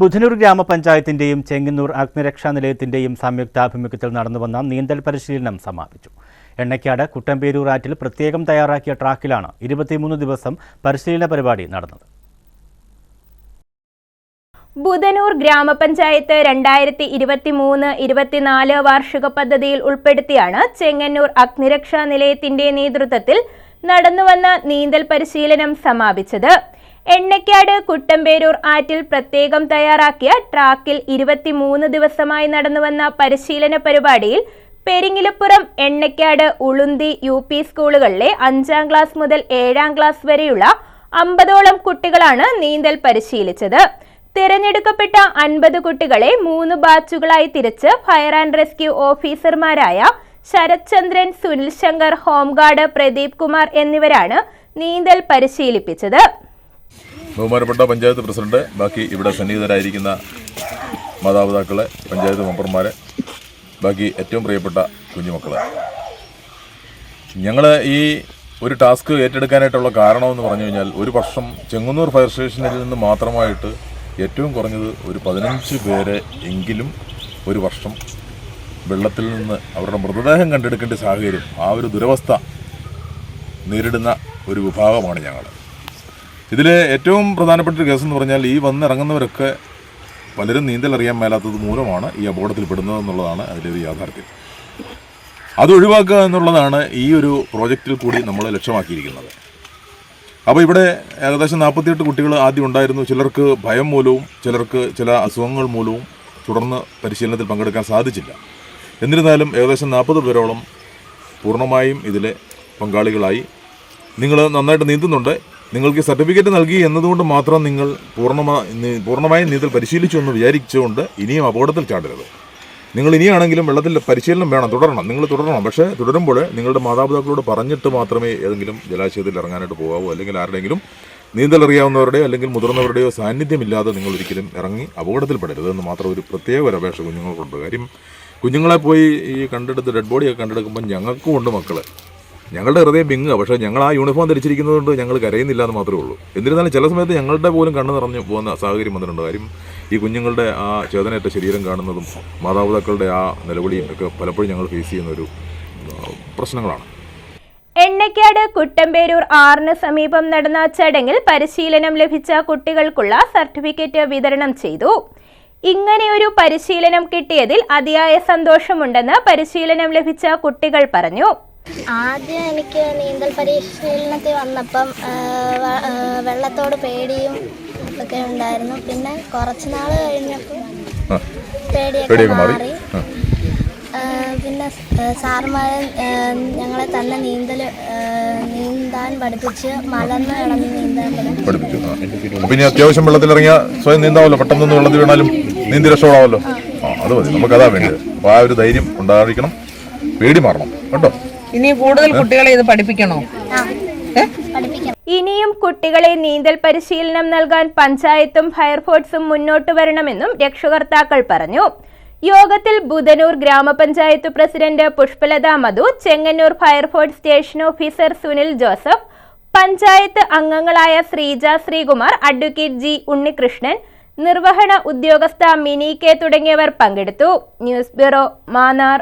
ബുധനൂർ ഗ്രാമപഞ്ചായത്തിന്റെയും ചെങ്ങന്നൂർ അഗ്നിരക്ഷാ നിലയത്തിന്റെയും സംയുക്താഭിമുഖ്യത്തിൽ നടന്നുവന്ന നീന്തൽ പരിശീലനം സമാപിച്ചു. എണ്ണയ്ക്കാട് കുട്ടമ്പേരൂർ ആറ്റിൽ പ്രത്യേകം തയ്യാറാക്കിയ ട്രാക്കിലാണ് ഇരുപത്തിമൂന്ന് ദിവസം പരിശീലന പരിപാടി നടന്നത്. ബുധനൂർ ഗ്രാമപഞ്ചായത്ത് രണ്ടായിരത്തി ഇരുപത്തിമൂന്ന് ഇരുപത്തിനാല് വാർഷിക പദ്ധതിയിൽ ഉൾപ്പെടുത്തിയാണ് ചെങ്ങന്നൂർ അഗ്നിരക്ഷാ നിലയത്തിന്റെ നേതൃത്വത്തിൽ നടന്നുവന്ന നീന്തൽ പരിശീലനം സമാപിച്ചത്. എണ്ണയ്ക്കാട് കുട്ടമ്പേരൂർ ആറ്റിൽ പ്രത്യേകം തയ്യാറാക്കിയ ട്രാക്കിൽ ഇരുപത്തിമൂന്ന് ദിവസമായി നടന്നുവന്ന പരിശീലന പരിപാടിയിൽ പെരിങ്ങിലപ്പുറം എണ്ണക്കാട് ഉളുന്തി യു പി സ്കൂളുകളിലെ അഞ്ചാം ക്ലാസ് മുതൽ ഏഴാം ക്ലാസ് വരെയുള്ള അമ്പതോളം കുട്ടികളാണ് നീന്തൽ പരിശീലിച്ചത്. തിരഞ്ഞെടുക്കപ്പെട്ട അൻപത് കുട്ടികളെ മൂന്ന് ബാച്ചുകളായി തിരിച്ച് ഫയർ ആൻഡ് റെസ്ക്യൂ ഓഫീസർമാരായ ശരത്ചന്ദ്രൻ സുനിൽ ശങ്കർ ഹോംഗാർഡ് പ്രദീപ് കുമാർ എന്നിവരാണ് നീന്തൽ പരിശീലിപ്പിച്ചത്. ബഹുമാനപ്പെട്ട പഞ്ചായത്ത് പ്രസിഡന്റ് ബാക്കി ഇവിടെ സന്നിഹിതരായിരിക്കുന്ന മാതാപിതാക്കളെ പഞ്ചായത്ത് മെമ്പർമാരെ ബാക്കി ഏറ്റവും പ്രിയപ്പെട്ട കുഞ്ഞുമക്കളെ. ഞങ്ങൾ ഈ ഒരു ടാസ്ക് ഏറ്റെടുക്കാനായിട്ടുള്ള കാരണമെന്ന് പറഞ്ഞു കഴിഞ്ഞാൽ ഒരു വർഷം ചെങ്ങന്നൂർ ഫയർ സ്റ്റേഷനിൽ നിന്ന് മാത്രമായിട്ട് ഏറ്റവും കുറഞ്ഞത് ഒരു പതിനഞ്ച് പേരെ എങ്കിലും ഒരു വർഷം വെള്ളത്തിൽ നിന്ന് അവരുടെ മൃതദേഹം കണ്ടെടുക്കേണ്ട സാഹചര്യം ആ ഒരു ദുരവസ്ഥ നേരിടുന്ന ഒരു വിഭാഗമാണ് ഞങ്ങൾ ഇതിൽ ഏറ്റവും പ്രധാനപ്പെട്ട ഒരു എന്ന് പറഞ്ഞാൽ ഈ വന്നിറങ്ങുന്നവരൊക്കെ പലരും നീന്തൽ അറിയാൻ മേലാത്തത് മൂലമാണ് ഈ അപകടത്തിൽ പെടുന്നത് എന്നുള്ളതാണ് അതിന്റെ ഒരു യാഥാർത്ഥ്യം. അത് ഒഴിവാക്കുക എന്നുള്ളതാണ് ഈ ഒരു പ്രോജക്റ്റിൽ കൂടി നമ്മൾ ലക്ഷ്യമാക്കിയിരിക്കുന്നത്. അപ്പോൾ ഇവിടെ ഏകദേശം നാൽപ്പത്തിയെട്ട് കുട്ടികൾ ആദ്യം ഉണ്ടായിരുന്നു. ചിലർക്ക് ഭയം മൂലവും ചിലർക്ക് ചില അസുഖങ്ങൾ മൂലവും തുടർന്ന് പരിശീലനത്തിൽ പങ്കെടുക്കാൻ സാധിച്ചില്ല. എന്നിരുന്നാലും ഏകദേശം നാൽപ്പത് പേരോളം പൂർണമായും ഇതിലെ പങ്കാളികളായി. നിങ്ങൾ നന്നായിട്ട് നീന്തുന്നുണ്ട്. നിങ്ങൾക്ക് സർട്ടിഫിക്കറ്റ് നൽകി എന്നതുകൊണ്ട് മാത്രം നിങ്ങൾ പൂർണമായി പൂർണമായും നീന്തൽ പരിശീലിച്ചു എന്ന് വിചാരിച്ചുകൊണ്ട് ഇനിയും അപകടത്തിൽ ചാടരുത്. നിങ്ങൾ ഇനിയാണെങ്കിലും വെള്ളത്തിൽ പരിശീലനം വേണം തുടരണം. നിങ്ങൾ തുടരണം. പക്ഷേ തുടരുമ്പോൾ നിങ്ങളുടെ മാതാപിതാക്കളോട് പറഞ്ഞിട്ട് മാത്രമേ ഏതെങ്കിലും ജലാശയത്തിൽ ഇറങ്ങാനായിട്ട് പോകാവൂ. അല്ലെങ്കിൽ ആരുടെയെങ്കിലും നീന്തൽ അറിയാവുന്നവരുടെയോ അല്ലെങ്കിൽ മുതിർന്നവരുടെയോ സാന്നിധ്യമില്ലാതെ നിങ്ങൾ ഒരിക്കലും ഇറങ്ങി അപകടത്തിൽപ്പെടരുത് എന്ന് മാത്രം ഒരു പ്രത്യേക ഒരു അപേക്ഷ കുഞ്ഞുങ്ങൾക്കുണ്ട്. കാര്യം കുഞ്ഞുങ്ങളെ പോയി ഈ കണ്ടെടുത്ത് ഡെഡ് ബോഡിയൊക്കെ കണ്ടെടുക്കുമ്പോൾ ഞങ്ങൾക്കും ഉണ്ട് മക്കൾ. ഞങ്ങളുടെ ഹൃദയം ബിങ്ങുക പക്ഷേ ഞങ്ങൾ ആ യൂണിഫോം ധരിച്ചിരിക്കുന്നതുകൊണ്ട് ഞങ്ങൾ കരയുന്നില്ല എന്ന് മാത്രമേ ഉള്ളൂ. എന്നിരുന്നാലും ചില സമയത്ത് ഞങ്ങളുടെ പോലും കണ്ണ് നിറഞ്ഞു പോകുന്ന സാഹചര്യം വന്നിട്ടുണ്ട്. കാര്യം ഈ കുഞ്ഞുങ്ങളുടെ ആ ചേതനയറ്റ ശരീരം കാണുന്നതും മാതാപിതാക്കളുടെ ആ നിലവിളിയും ഒക്കെ പലപ്പോഴും ഞങ്ങൾ ഫേസ് ചെയ്യുന്ന ഒരു പ്രശ്നങ്ങളാണ്. എണ്ണക്കാട് കുട്ടമ്പേരൂർ ആറിന് സമീപം നടന്ന ചടങ്ങിൽ പരിശീലനം ലഭിച്ച കുട്ടികൾക്കുള്ള സർട്ടിഫിക്കറ്റ് വിതരണം ചെയ്തു. ഇങ്ങനെയൊരു പരിശീലനം കിട്ടിയതിൽ അതിയായ സന്തോഷമുണ്ടെന്ന് പരിശീലനം ലഭിച്ച കുട്ടികൾ പറഞ്ഞു. ആദ്യം എനിക്ക് നീന്തൽ പരിശീലനത്തിൽ വന്നപ്പം വെള്ളത്തോട് പേടിയും ഒക്കെ ഉണ്ടായിരുന്നു. പിന്നെ കുറച്ച് നാൾ കഴിഞ്ഞപ്പോൾ പേടിയൊക്കെ മാറി. പിന്നെ സാർമാർ ഞങ്ങളെ തന്നെ നീന്തൽ നീന്താൻ പഠിപ്പിച്ച് മലന്ന് കിടന്ന് നീന്താൻ പഠിപ്പിച്ചു. പിന്നെ. അത്യാവശ്യം വെള്ളത്തിൽ ഇറങ്ങിയാൽ സ്വയം നീന്താവല്ലോ. പെട്ടെന്ന് വെള്ളത്തിൽ വീണാലും നീന്തി രക്ഷപ്പെടാമല്ലോ ആ അത് മതി. നമുക്കതാ വേണ്ടത്. അപ്പോൾ ആ ഒരു ധൈര്യം ഉണ്ടായിരിക്കണം. പേടി മാറണം. കേട്ടോ? ഇനി കൂടുതൽ കുട്ടികളെ ഇത് പഠിപ്പിക്കണോ? പഠിപ്പിക്കണം ഇനിയും കുട്ടികളെ നീന്തൽ പരിശീലനം നൽകാൻ പഞ്ചായത്തും ഫയർഫോഴ്സും മുന്നോട്ട് വരണമെന്നും രക്ഷകർത്താക്കൾ പറഞ്ഞു. യോഗത്തിൽ Budhanur grama panchayat president Pushpalatha Madhu Chengannur fire force station officer Sunil Joseph panchayat അംഗങ്ങളായ ശ്രീജ ശ്രീകുമാർ അഡ്വക്കേറ്റ് ജി ഉണ്ണികൃഷ്ണൻ നിർവഹണ ഉദ്യോഗസ്ഥ മിനി കെ തുടങ്ങിയവർ പങ്കെടുത്തു. News bureau Mannar.